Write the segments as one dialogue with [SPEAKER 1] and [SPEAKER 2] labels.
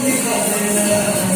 [SPEAKER 1] kendi kaderine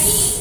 [SPEAKER 2] Ready?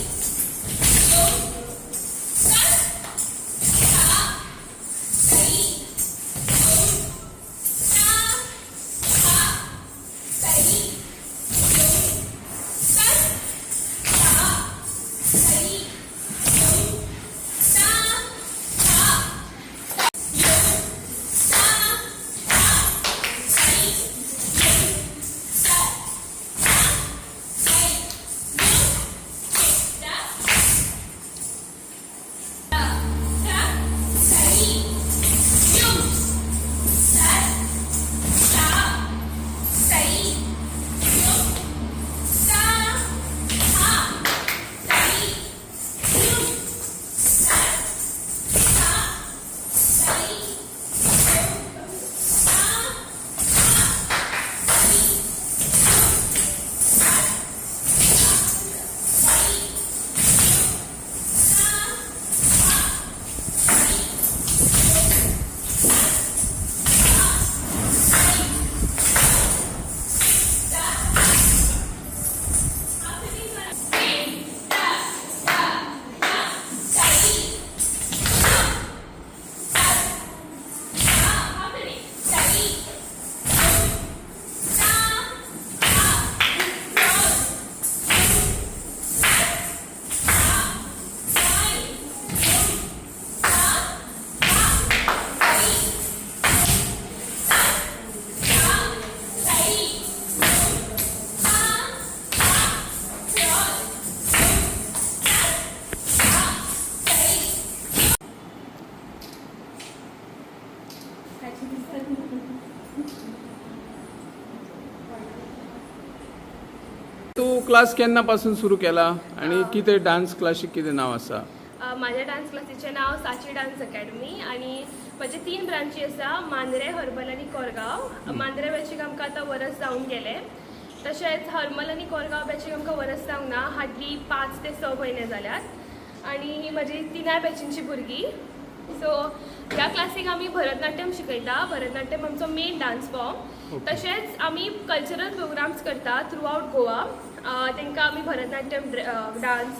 [SPEAKER 2] Class केन्ना पासून सुरू केला? आणि कितें डान्स क्लासीक कितें नांव आसा
[SPEAKER 3] अ, म्हाज्या डान्स क्लासीचें नांव साची डान्स अकॅडमी आनी म्हजे तीन ब्रांची आसा मांद्रे हर्बल आनी कोरगांव. मांद्रे बॅचीक आमकां आतां वरस जावन गेले. तशेंच हर्मल आनी कोरगांव बॅचीक आमकां वरस जावंक ना हार्डली पांच ते स म्हयने जाल्यात आनी ही म्हजी तिनाय बॅचींची भुरगीं. सो ह्या क्लासीक आमी भरतनाट्यम शिकयता. भरतनाट्यम आमचो मेन डान्स फॉर्म तशेंच आमी कल्चरल प्रोग्राम्स करता थ्रू आवट गोवा. तांकां आमी Bharatanatyam dance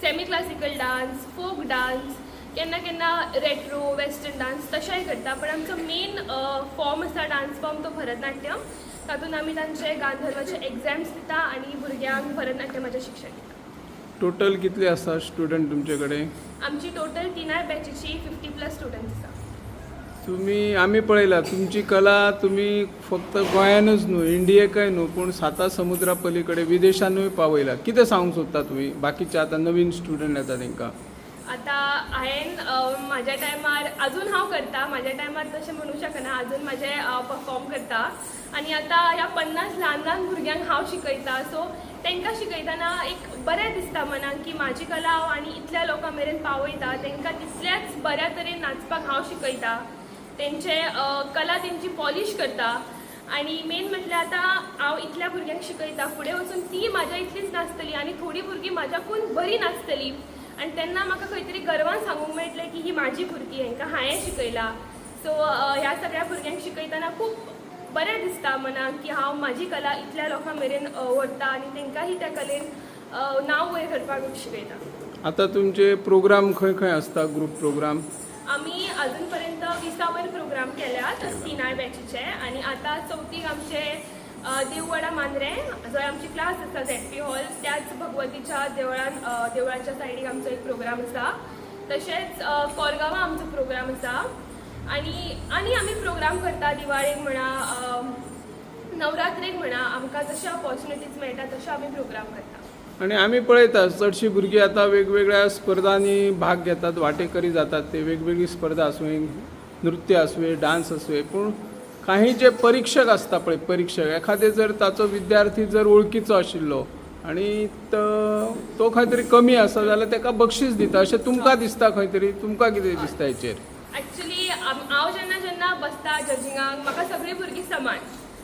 [SPEAKER 3] semi classical dance folk dance केन्ना केन्ना रेट्रो वेस्टर्न डान्स तशेंय करता. पण आमचो मेन फॉर्म आसा डान्स फॉर्म तो भरतनाट्यम. तातूंत आमी तांचे गांधर्वाचे एग्जाम्स दिता आनी भुरग्यांक भरतनाट्यमाचें शिक्षण दिता.
[SPEAKER 2] टोटल कितले आसा स्टुडंट तुमचे कडेन
[SPEAKER 3] आमची टोटल तिनाय बॅचीची फिफ्टी प्लस स्टुडंट्स आसा
[SPEAKER 2] तुमी आमी पळयला तुमची कला तुमी फक्त गोंयानूच न्हू इंडियेकय न्हू पूण साता समुद्रा पलीकडे विदेशानूय पावयला. कितें सांगूंक सोदता तुमी बाकीचे आतां नवीन स्टुडंट येता तांकां
[SPEAKER 3] आतां हांवें म्हाज्या टायमार अजून हांव करता. म्हाज्या टायमार तशें म्हणू शकना. अजून म्हाजें परफॉर्म करता. आनी आतां ह्या पन्नास ल्हान ल्हान भुरग्यांक हांव शिकयता. सो तांकां शिकयतना एक बरें दिसता मनाक की म्हाजी कला हांव आनी इतल्या लोकां मेरेन पावयता. तांकां तितल्याच बऱ्या तरेन नाचपाक हांव शिकयता. तेंचे कला तेंची पॉलिश करता. आनी मेन म्हटल्यार आतां हांव इतल्या भुरग्यांक शिकयता. फुडें वचून ती म्हाज्या इतलीच नाचतली आनी थोडीं भुरगीं म्हाज्याकून बरी नाचतली. आनी तेन्ना म्हाका खंय तरी गर्वान सांगूंक मेळटलें की ही म्हाजी भुरगीं हांकां हांवें शिकयला. सो ह्या सगळ्या भुरग्यांक शिकयतना खूब बरें दिसता मनाक की हांव म्हाजी कला इतल्या लोकां मेरेन व्हरता आनी तांकांय त्या कलेन नांव वयर करपाक शिकयता.
[SPEAKER 2] आतां तुमचे प्रोग्राम खंय खंय आसता ग्रूप प्रोग्राम?
[SPEAKER 3] आमी अजून पर्यंत प्रोग्राम केल्यात सिनाय बॅचीचे आनी आतां चवथीक आमचे देववडा मांद्रे जंय आमची क्लास आसा झेड पी हॉल त्याच भगवतीच्या देवळान देवळाच्या सायडीक आमचो एक प्रोग्राम आसा तशेंच कोरगांवां आमचो प्रोग्राम आसा आनी आनी आमी प्रोग्राम करता दिवाळेक म्हणा नवरात्रेक म्हणा आमकां जशे ऑपॉर्च्युनिटीज मेळटा तशे आमी प्रोग्राम करता.
[SPEAKER 2] आणि आमी पळयता चडशीं भुरगीं आतां वेगवेगळ्या स्पर्धांनी भाग घेतात वांटेकरी जातात ते वेगवेगळी स्पर्धा आसूं नृत्य असवे डान्स आसूं पूण काही जे परीक्षक आसता पळय परीक्षक एखादे जर ताचो विद्यार्थी जर वळखीचो आशिल्लो आणि तो खंय तरी कमी आसा जाल्यार ताका बक्षीस दिता अशें तुमकां दिसता खंय तरी तुमकां कितें दिसता हेचेर
[SPEAKER 3] ॲक्च्युली हांव जेन्ना जेन्ना बसता जजिंगाक म्हाका सगळीं भुरगीं समान.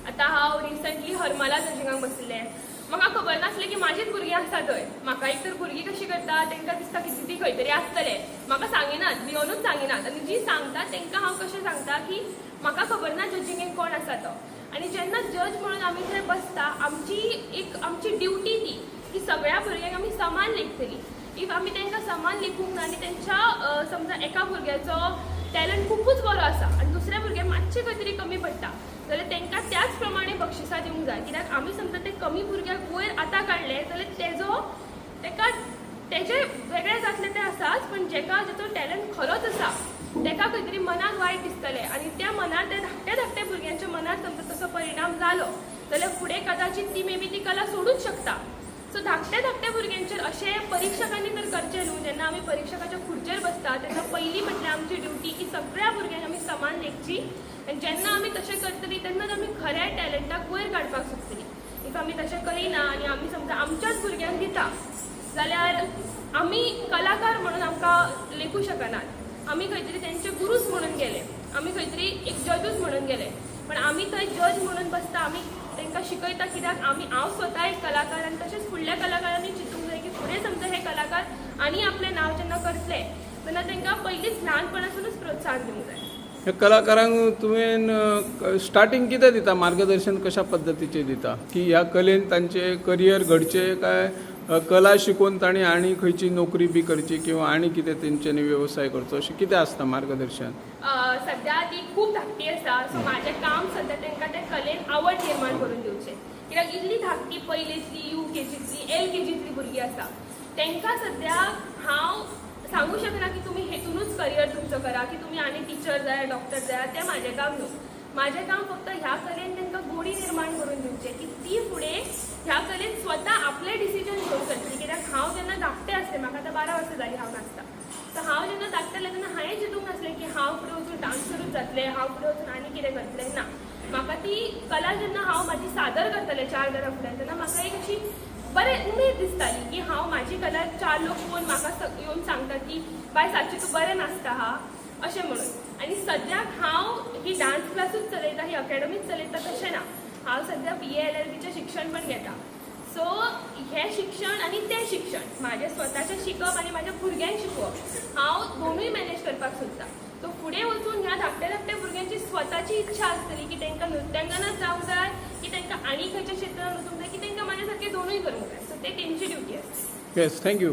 [SPEAKER 3] आतां हांव रिसंटली हरमला जजिंगाक बसलें. म्हाका खबर नासलें की म्हाजीच भुरगीं आसा थंय म्हाका एक तर भुरगीं कशीं करता तांकां दिसता की ती खंय तरी आसतलें म्हाका सांगिनात भिवनूच सांगिनात. आनी जी सांगता तांकां हांव कशें सांगता की म्हाका खबर ना जजिंगेक कोण आसा तो. आनी जेन्ना जज म्हणून आमी थंय बसता आमची एक आमची ड्युटी ती की सगळ्या भुरग्यांक आमी समान लेखतली. इफ आमी तांकां समान लेखूंक ना आनी तेंच्या समजा एका भुरग्याचो टॅलंट खुबूच बरो आसा आनी दुसऱ्या भुरगे मातशें खंय तरी कमी पडटा जाल्यार तांकां त्याच प्रमाणे बक्षिसां दिवंक जाय कित्याक आमी समजा ते कमी भुरग्याक वयर आतां काडले जाल्यार तेजो तेका तेजे वेगळे जातले ते आसाच पण जेका जेचो टॅलंट खरोच आसा तेका खंय तरी मनाक वायट दिसतलें आनी त्या मनार त्या धाकट्या धाकट्या भुरग्यांच्या मनार समजा तसो परिणाम जालो जाल्यार फुडें कदाचित ती मे बी ती कला सोडूच शकता. सो धाकट्या धाकट्या भुरग्यांचेर अशें परीक्षकांनी तर करचें न्हू म्हणजे जेन्ना आमी परीक्षकाच्या खुर्चेर बसता तेन्ना पयलीं म्हणजे म्हटल्यार आमची ड्युटी की सगळ्या वन एकची जेन्ना आमी तशें करतली तेन्नाच आमी खऱ्या टॅलंटाक वयर काडपाक शकतली इफ आमी तशें करिना आनी आमी समजा आमच्याच भुरग्यांक दिता जाल्यार आमी कलाकार म्हणून आमकां लेखू शकनात. आमी खंय तरी तेंचे गुरूच म्हणून गेले. आमी खंय तरी एक जजूच म्हणून गेले. पण आमी थंय जज म्हणून बसता आमी तांकां शिकयता कित्याक आमी हांव स्वता एक कलाकार आनी तशेंच फुडल्या कलाकारांनी चिंतूंक जाय की फुडें समजा हे कलाकार आनी आपलें नांव जेन्ना करतले तेन्ना तांकां पयलींच ल्हानपणासूनच प्रोत्साहन दिवंक जाय.
[SPEAKER 2] ह्या कलाकारांक तुवें स्टार्टींग कितें दिता? मार्गदर्शन कशा पद्दतीचें दिता? की ह्या कलेन तांचें करियर घडचें काय? कला शिकून तांणी आनी खंयची नोकरी बी करची किंवा आनी कितें तेंच्यांनी व्यवसाय करचो? अशें कितें आसता मार्गदर्शन?
[SPEAKER 3] अ, सध्या ती खूब धाकटी आसा सो म्हाजें काम सध्या तांकां त्या कलेन आवड निर्माण करून दिवचें कित्याक इल्ली धाकटी पयलींतली यू के जीतली एल के जीतली भुरगीं आसा तांकां सध्या जाय डॉक्टर जाय तें म्हाजें काम न्हू म्हाजें काम फक्त ह्या कलेन तांकां गोडी निर्माण करून दिवचें की ती फुडें ह्या कलेन स्वता आपले डिसिजन घेवंक शकतली कित्याक हांव जेन्ना धाकटें आसलें म्हाका आतां बारा वर्सां जालीं हांव नाचता. तर हांव जेन्ना धाकटें तेन्ना हांवें चिंतूंक नासलें की हांव फुडें वचून डान्सरूच जातले हांव फुडें वचून आनी कितें करतलें. ना म्हाका ती कला जेन्ना हांव म्हाजी सादर करतलें चार जाणां फुड्यान तेन्ना म्हाका एक अशी बरें उमेद दिसताली की हांव म्हाजी कला चार लोक पळोवन म्हाका स- येवन सांगतात की बाय साची तूं बरें नाचता हा अशें म्हणून. आनी सद्याक हांव ही डान्स क्लासूच चलयता ही अकॅडमीच चलयता तशें ना हांव सद्या बी ए एल एल बीचें शिक्षण पण घेता. सो हें शिक्षण आनी तें शिक्षण म्हाजें स्वताचें शिकप आनी म्हाज्या भुरग्यांक शिकोवप हांव दोनूय मॅनेज करपाक सोदतां सो फुडें वचून ह्या धाकट्या धाकट्या भुरग्यांची स्वताची इच्छा आसतली की तांकां नृत्यांगनाच जावंक जाय की तांकां आनी खंयच्या क्षेत्रांत वचूंक जाय की तांकां म्हाज्या सारकें दोनूय करूंक जाय. सो ते तेंची ड्युटी आसता
[SPEAKER 2] येस थँक्यू